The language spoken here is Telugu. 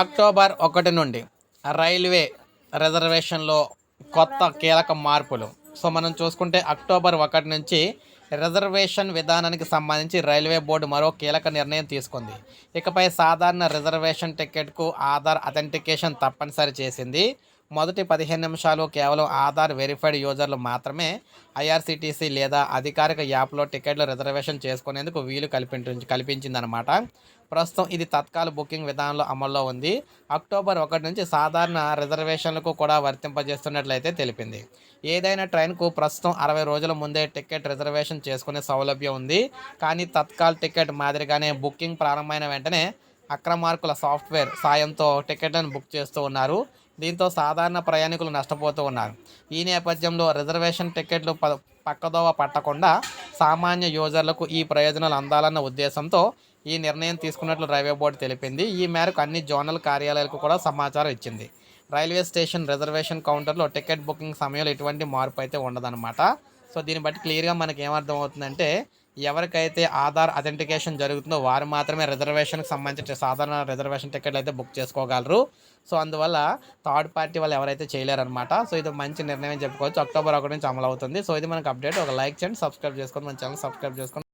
అక్టోబర్ ఒకటి నుండి రైల్వే రిజర్వేషన్లో కొత్త కీలక మార్పులు. సో మనం చూసుకుంటే అక్టోబర్ ఒకటి నుంచి రిజర్వేషన్ విధానానికి సంబంధించి రైల్వే బోర్డు మరో కీలక నిర్ణయం తీసుకుంది. ఇకపై సాధారణ రిజర్వేషన్ టికెట్కు ఆధార్ అథెంటికేషన్ తప్పనిసరి చేసింది. మొదటి పదిహేను నిమిషాలు కేవలం ఆధార్ వెరిఫైడ్ యూజర్లు మాత్రమే ఐఆర్సిటీసీ లేదా అధికారిక యాప్లో టికెట్లు రిజర్వేషన్ చేసుకునేందుకు వీలు కల్పించి కల్పించిందనమాట ప్రస్తుతం ఇది తత్కాల బుకింగ్ విధానంలో అమల్లో ఉంది. అక్టోబర్ ఒకటి నుంచి సాధారణ రిజర్వేషన్లకు కూడా వర్తింపజేస్తున్నట్లయితే తెలిపింది. ఏదైనా ట్రైన్కు ప్రస్తుతం అరవై రోజుల ముందే టికెట్ రిజర్వేషన్ చేసుకునే సౌలభ్యం ఉంది. కానీ తత్కాల్ టికెట్ మాదిరిగానే బుకింగ్ ప్రారంభమైన వెంటనే అక్రమార్కుల సాఫ్ట్వేర్ సాయంతో టికెట్లను బుక్ చేస్తూ ఉన్నారు. దీంతో సాధారణ ప్రయాణికులు నష్టపోతూ ఉన్నారు. ఈ నేపథ్యంలో రిజర్వేషన్ టికెట్లు ప పక్కదోవ పట్టకుండా సామాన్య యూజర్లకు ఈ ప్రయోజనాలు అందాలన్న ఉద్దేశంతో ఈ నిర్ణయం తీసుకున్నట్లు రైల్వే బోర్డు తెలిపింది. ఈ మేరకు అన్ని జోనల్ కార్యాలయాలకు కూడా సమాచారం ఇచ్చింది. రైల్వే స్టేషన్ రిజర్వేషన్ కౌంటర్లో టికెట్ బుకింగ్ సమయంలో ఎటువంటి మార్పు అయితే ఉండదన్నమాట. సో దీన్ని బట్టి క్లియర్గా మనకి ఏమర్థం అవుతుందంటే ఎవరికైతే ఆధార్ అథెంటికేషన్ జరుగుతుందో వారు మాత్రమే రిజర్వేషన్కి సంబంధించిన సాధారణ రిజర్వేషన్ టికెట్లు అయితే బుక్ చేసుకోగలరు. సో అందువల్ల థర్డ్ పార్టీ వాళ్ళు ఎవరైతే చేయలేరనమాట సో ఇది మంచి నిర్ణయం చెప్పుకోవచ్చు. అక్టోబర్ ఒకటి నుంచి అమలు అవుతుంది సో ఇది మనకు అప్డేట్. ఒక లైక్ చేయండి సబ్స్క్రైబ్ చేసుకొని మన ఛానల్ సబ్స్క్రైబ్ చేసుకొని